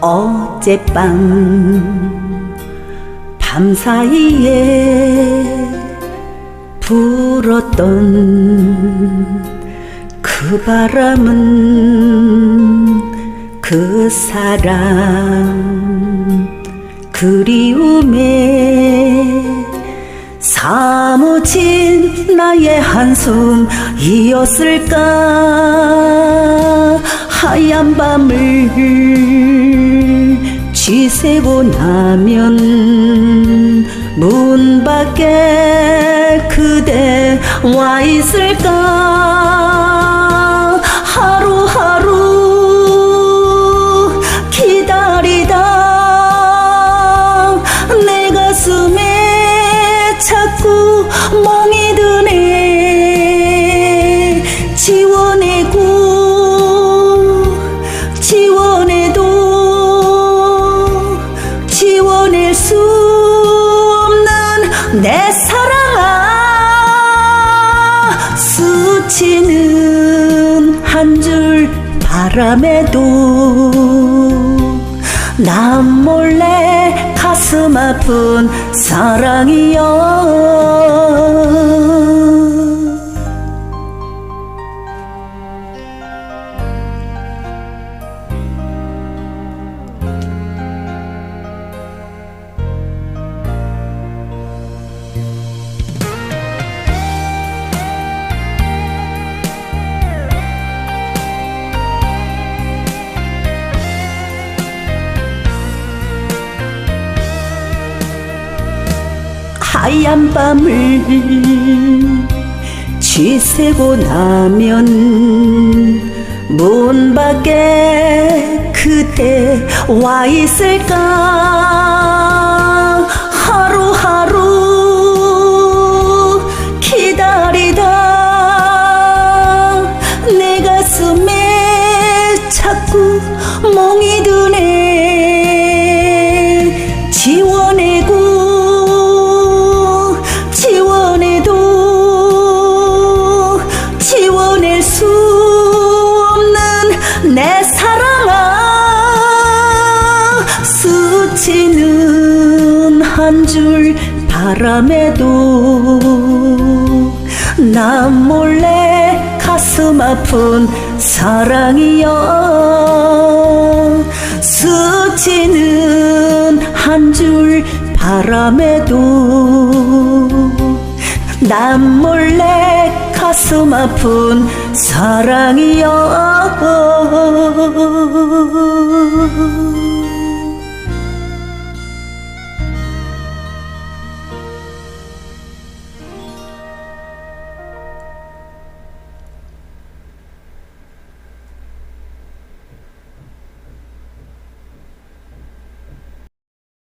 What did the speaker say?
어젯밤 밤사이에 불었던 그 바람은 그 사람 그리움에 사무친 나의 한숨이었을까? 하얀 밤을 쥐 세고 나면 문 밖에 그대 와 있을까? 하루하루 기다리다 내 가슴에 자꾸 멍이 드네. 지워 내 사랑아 스치는 한 줄 바람에도 난 몰래 가슴 아픈 사랑이여 하얀 밤을 쥐세고 나면 문 밖에 그대 와 있을까? 하루하루 기다리다 내 가슴에 자꾸 멍이 내 사랑아 스치는 한 줄 바람에도 난 몰래 가슴 아픈 사랑이여 스치는 한 줄 바람에도 난 몰래 가슴 아픈 사랑이여